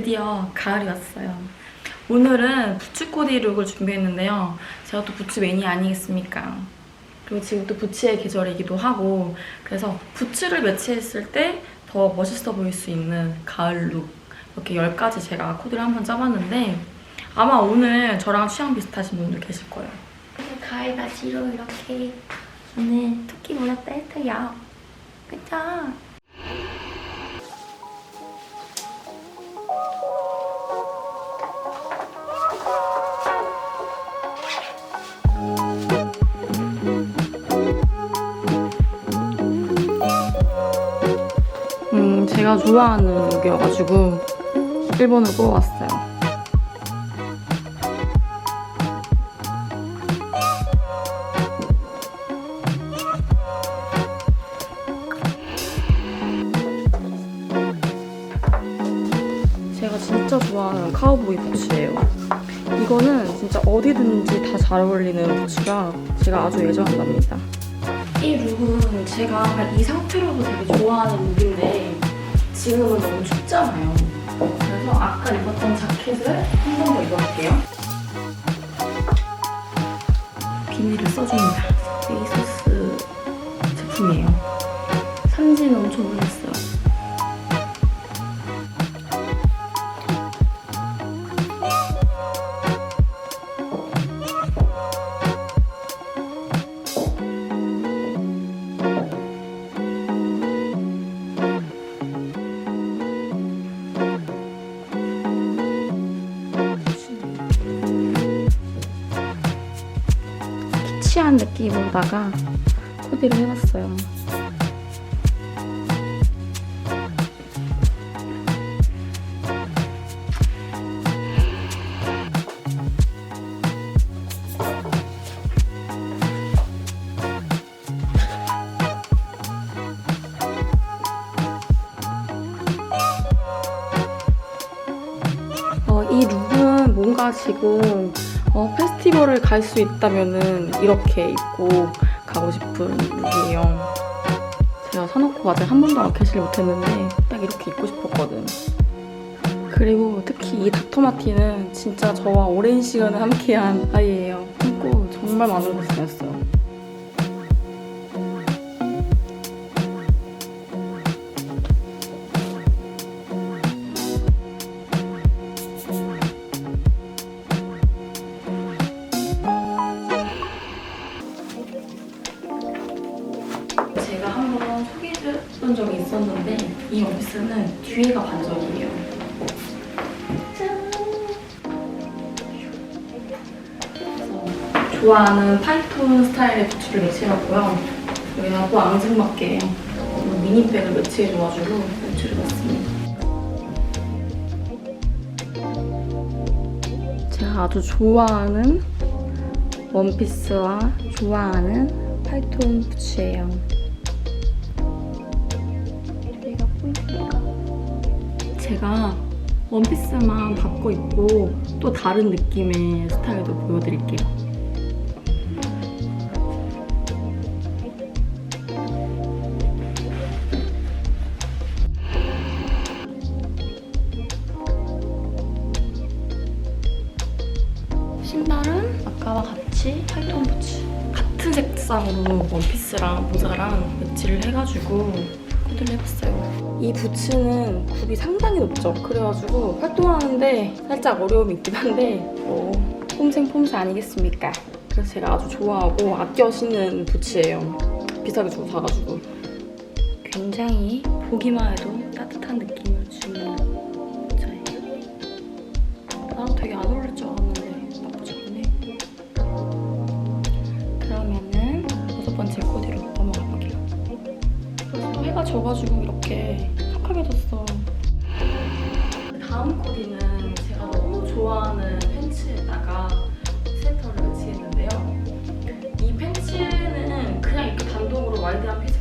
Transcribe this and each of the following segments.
드디어 가을이 왔어요. 오늘은 부츠 코디 룩을 준비했는데요. 제가 또 부츠 매니 아니겠습니까? 그리고 지금 또 부츠의 계절이기도 하고 그래서 부츠를 매치했을 때 더 멋있어 보일 수 있는 가을 룩 이렇게 10가지 제가 코디를 한번 짜봤는데 아마 오늘 저랑 취향 비슷하신 분들 계실 거예요. 가을 바지로 이렇게 오늘 토끼 모자 따뜻해요. 그쵸? 좋아하는 룩이어가지고 일본으로 뽑아왔어요. 제가 진짜 좋아하는 카우보이 부츠예요. 이거는 진짜 어디든지 다 잘 어울리는 부츠라 제가 아주 애정한답니다. 이 룩은 제가 이 상태로도 되게 좋아하는 룩인데 지금은 너무 춥잖아요. 그래서 아까 입었던 자켓을 한 번 더 입어볼게요. 비닐을 써줍니다. 에이소스 제품이에요. 산지는 엄청 오래됐어요. 키치한 느낌으로다가 코디를 해봤어요. 어, 이 룩은 뭔가 지금 어, 페스티벌을 갈 수 있다면은 이렇게 입고 가고 싶은 룩이에요. 제가 사놓고 아직 한 번도 아켓을 못했는데 딱 이렇게 입고 싶었거든. 그리고 특히 이 닥터마틴은 진짜 저와 오랜 시간을 함께한 아이예요. 신고 정말 많은 곳을 다녔어요. 이 오피스는 뒤에가 반전이에요. 좋아하는 파이톤 스타일의 부츠를 매치해봤고요. 여기다 또 앙증맞게 미니백을 매치해줘가지고 매치를 봤습니다. 제가 아주 좋아하는 원피스와 좋아하는 파이톤 부츠예요. 제가 원피스만 받고 입고 또 다른 느낌의 스타일도 보여드릴게요. 신발은 아까와 같이 팔톤 부츠 같은 색상으로 원피스랑 모자랑 매치를 해가지고 코디를 해봤어요. 이 부츠는 굽이 상당히 높죠. 그래가지고 활동하는데 살짝 어려움이 있긴 한데 뭐 폼생 폼새 아니겠습니까? 그래서 제가 아주 좋아하고 아껴 신는 부츠예요. 비싸게 주고 사가지고. 굉장히 보기만 해도 따뜻한 느낌 져가지고 이렇게 깜깜해졌어. 다음 코디는 제가 너무 좋아하는 팬츠에다가 스웨터를 매치했는데요. 이 팬츠는 그냥 이렇게 단독으로 와이드한 팬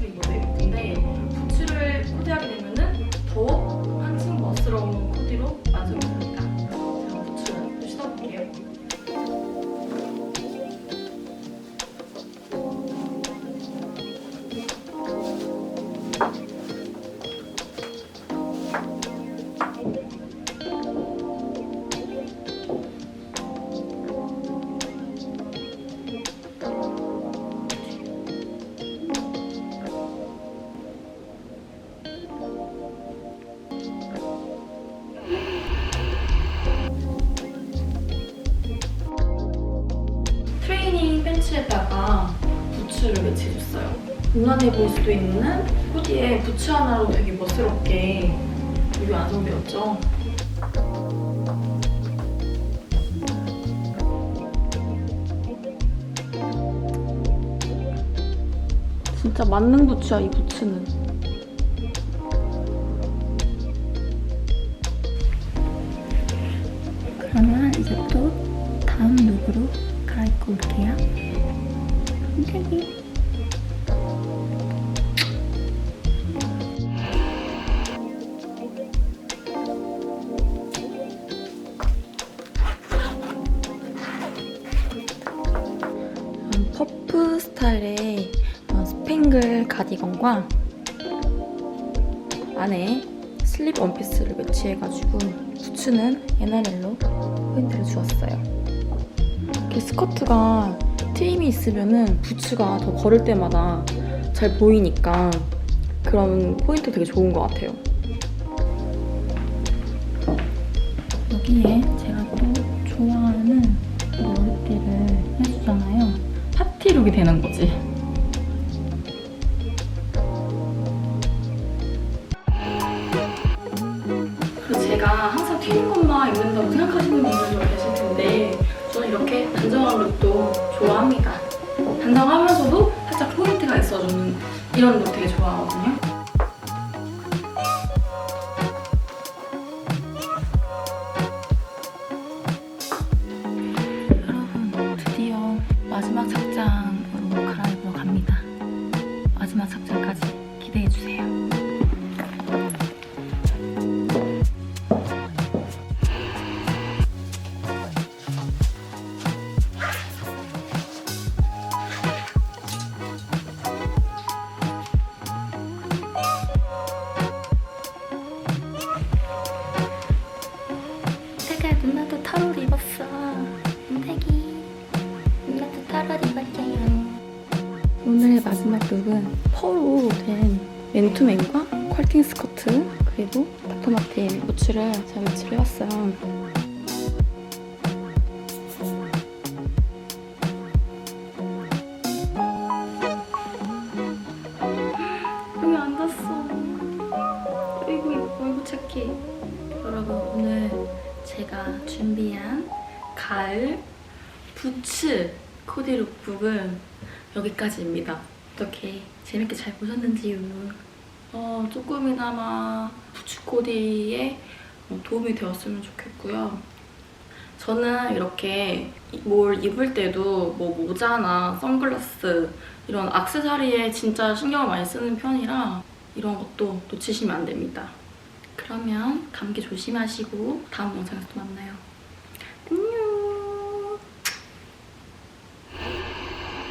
팬츠에다가 부츠를 매치해줬어요. 무난해 보일 수도 있는 후디에 부츠 하나로 되게 멋스럽게 룩이 완성되었죠. 진짜 만능 부츠야 이 부츠는. 그러면 이제 또 다음 룩으로 갈아입고 올게요. 음, 퍼프 스타일의 어, 스팽글 가디건과 안에 슬립 원피스를 매치해가지고 부츠는 에나멜로 포인트를 주었어요. 이렇게 스커트가 트임이 있으면은 부츠가 더 걸을 때마다 잘 보이니까 그런 포인트 되게 좋은 것 같아요. 여기에 제가 또 좋아하는 머리띠를 해주잖아요. 파티룩이 되는 거지. 그리고 제가 항상 튀는 것만 입는다고 생각하시는 분들도 단정한 룩도 좋아합니다. 단정하면서도 살짝 포인트가 있어주는 이런 룩 되게 좋아하거든요. 부츠를 잘 해봤어요. 여기 앉았어. 아이고 이뻐, 아이고 착해. 여러분 오늘 제가 준비한 가을 부츠 코디 룩북은 여기까지입니다. 어떻게 재밌게 잘 보셨는지요? 어, 조금이나마 부츠 코디에 어, 도움이 되었으면 좋겠고요. 저는 이렇게 뭘 입을 때도 뭐 모자나 선글라스 이런 악세사리에 진짜 신경을 많이 쓰는 편이라 이런 것도 놓치시면 안 됩니다. 그러면 감기 조심하시고 다음 영상에서 또 만나요.